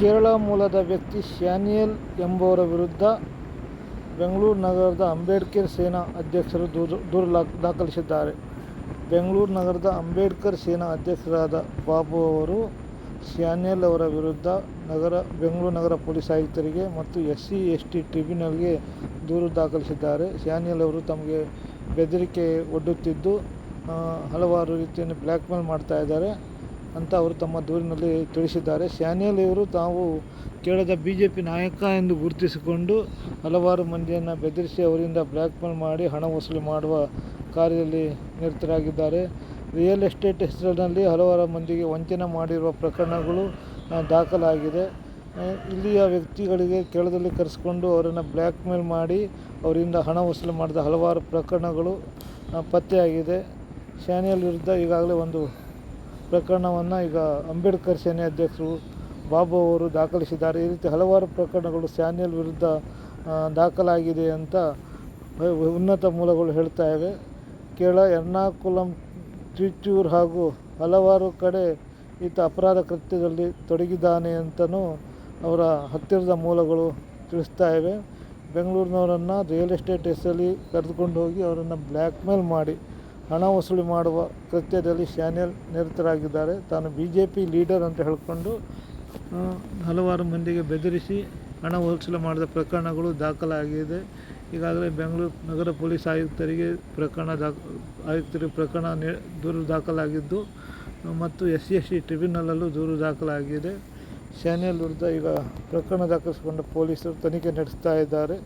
ಕೇರಳ ಮೂಲದ ವ್ಯಕ್ತಿ ಶ್ಯಾನಿಯಲ್ ಎಂಬುವರ ವಿರುದ್ಧ ಬೆಂಗಳೂರು ನಗರದ ಅಂಬೇಡ್ಕರ್ ಸೇನಾ ಅಧ್ಯಕ್ಷರು ದೂರು ದೂರು ದಾಖಲಿಸಿದ್ದಾರೆ. ಬೆಂಗಳೂರು ನಗರದ ಅಂಬೇಡ್ಕರ್ ಸೇನಾ ಅಧ್ಯಕ್ಷರಾದ ಬಾಬು ಅವರು ಶ್ಯಾನಿಯಲ್ ಅವರ ವಿರುದ್ಧ ನಗರ ಬೆಂಗಳೂರು ನಗರ ಪೊಲೀಸ್ ಆಯುಕ್ತರಿಗೆ ಮತ್ತು ಎಸ್ ಸಿ ಎಸ್ ಟಿ ಟ್ರಿಬ್ಯುನಲ್ಗೆ ದೂರು ದಾಖಲಿಸಿದ್ದಾರೆ. ಶ್ಯಾನಿಯಲ್ ಅವರು ತಮಗೆ ಬೆದರಿಕೆ ಒಡ್ಡುತ್ತಿದ್ದು, ಹಲವಾರು ರೀತಿಯಲ್ಲಿ ಬ್ಲ್ಯಾಕ್ಮೇಲ್ ಮಾಡ್ತಾ ಇದ್ದಾರೆ ಅಂತ ಅವರು ತಮ್ಮ ದೂರಿನಲ್ಲಿ ತಿಳಿಸಿದ್ದಾರೆ. ಸ್ಯಾನಿಯಲ್ ಇವರು ತಾವು ಕೇಳದ ಬಿ ಜೆ ಪಿ ನಾಯಕ ಎಂದು ಗುರುತಿಸಿಕೊಂಡು ಹಲವಾರು ಮಂದಿಯನ್ನು ಬೆದರಿಸಿ ಅವರಿಂದ ಬ್ಲ್ಯಾಕ್ಮೇಲ್ ಮಾಡಿ ಹಣ ವಸೂಲಿ ಮಾಡುವ ಕಾರ್ಯದಲ್ಲಿ ನಿರತರಾಗಿದ್ದಾರೆ. ರಿಯಲ್ ಎಸ್ಟೇಟ್ ಹೆಸರಿನಲ್ಲಿ ಹಲವಾರು ಮಂದಿಗೆ ವಂಚನೆ ಮಾಡಿರುವ ಪ್ರಕರಣಗಳು ದಾಖಲಾಗಿದೆ. ಇಲ್ಲಿಯ ವ್ಯಕ್ತಿಗಳಿಗೆ ಕೇಳದಲ್ಲಿ ಕರೆಸಿಕೊಂಡು ಅವರನ್ನು ಬ್ಲ್ಯಾಕ್ಮೇಲ್ ಮಾಡಿ ಅವರಿಂದ ಹಣ ವಸೂಲಿ ಮಾಡಿದ ಹಲವಾರು ಪ್ರಕರಣಗಳು ಪತ್ತೆಯಾಗಿದೆ. ಶ್ಯಾನಿಯಲ್ ವಿರುದ್ಧ ಈಗಾಗಲೇ ಒಂದು ಪ್ರಕರಣವನ್ನು ಈಗ ಅಂಬೇಡ್ಕರ್ ಸೇನೆ ಅಧ್ಯಕ್ಷರು ಬಾಬು ಅವರು ದಾಖಲಿಸಿದ್ದಾರೆ. ಈ ರೀತಿ ಹಲವಾರು ಪ್ರಕರಣಗಳು ಸ್ಯಾನಿಯಲ್ ವಿರುದ್ಧ ದಾಖಲಾಗಿದೆ ಅಂತ ಉನ್ನತ ಮೂಲಗಳು ಹೇಳ್ತಾ ಇವೆ. ಕೇರಳ, ಎರ್ನಾಕುಲಂ, ತ್ರಿಚೂರ್ ಹಾಗೂ ಹಲವಾರು ಕಡೆ ಈತ ಅಪರಾಧ ಕೃತ್ಯದಲ್ಲಿ ತೊಡಗಿದ್ದಾನೆ ಅಂತಲೂ ಅವರ ಹತ್ತಿರದ ಮೂಲಗಳು ತಿಳಿಸ್ತಾ ಇವೆ. ಬೆಂಗಳೂರಿನವರನ್ನು ರಿಯಲ್ ಎಸ್ಟೇಟ್ ಎಸ್ಸಲ್ಲಿ ಕರೆದುಕೊಂಡು ಹೋಗಿ ಅವರನ್ನು ಬ್ಲ್ಯಾಕ್ಮೇಲ್ ಮಾಡಿ ಹಣ ವಸೂಲಿ ಮಾಡುವ ಕೃತ್ಯದಲ್ಲಿ ಶ್ಯಾನಿಯಲ್ ನಿರತರಾಗಿದ್ದಾರೆ. ತಾನು ಬಿ ಜೆ ಪಿ ಲೀಡರ್ ಅಂತ ಹೇಳಿಕೊಂಡು ಹಲವಾರು ಮಂದಿಗೆ ಬೆದರಿಸಿ ಹಣ ವಸೂಲಿ ಮಾಡಿದ ಪ್ರಕರಣಗಳು ದಾಖಲಾಗಿದೆ. ಈಗಾಗಲೇ ಬೆಂಗಳೂರು ನಗರ ಪೊಲೀಸ್ ಆಯುಕ್ತರಿಗೆ ಪ್ರಕರಣ ಆಯುಕ್ತರಿಗೆ ಪ್ರಕರಣ ದೂರು ದಾಖಲಾಗಿದ್ದು, ಮತ್ತು ಎಸ್ ಸಿ ಎಸ್ ಸಿ ಟ್ರಿಬ್ಯುನಲ್ಲೂ ದೂರು ದಾಖಲಾಗಿದೆ. ಶ್ಯಾನಿಯಲ್ ವಿರುದ್ಧ ಈಗ ಪ್ರಕರಣ ದಾಖಲಿಸಿಕೊಂಡ ಪೊಲೀಸರು ತನಿಖೆ ನಡೆಸ್ತಾ ಇದ್ದಾರೆ.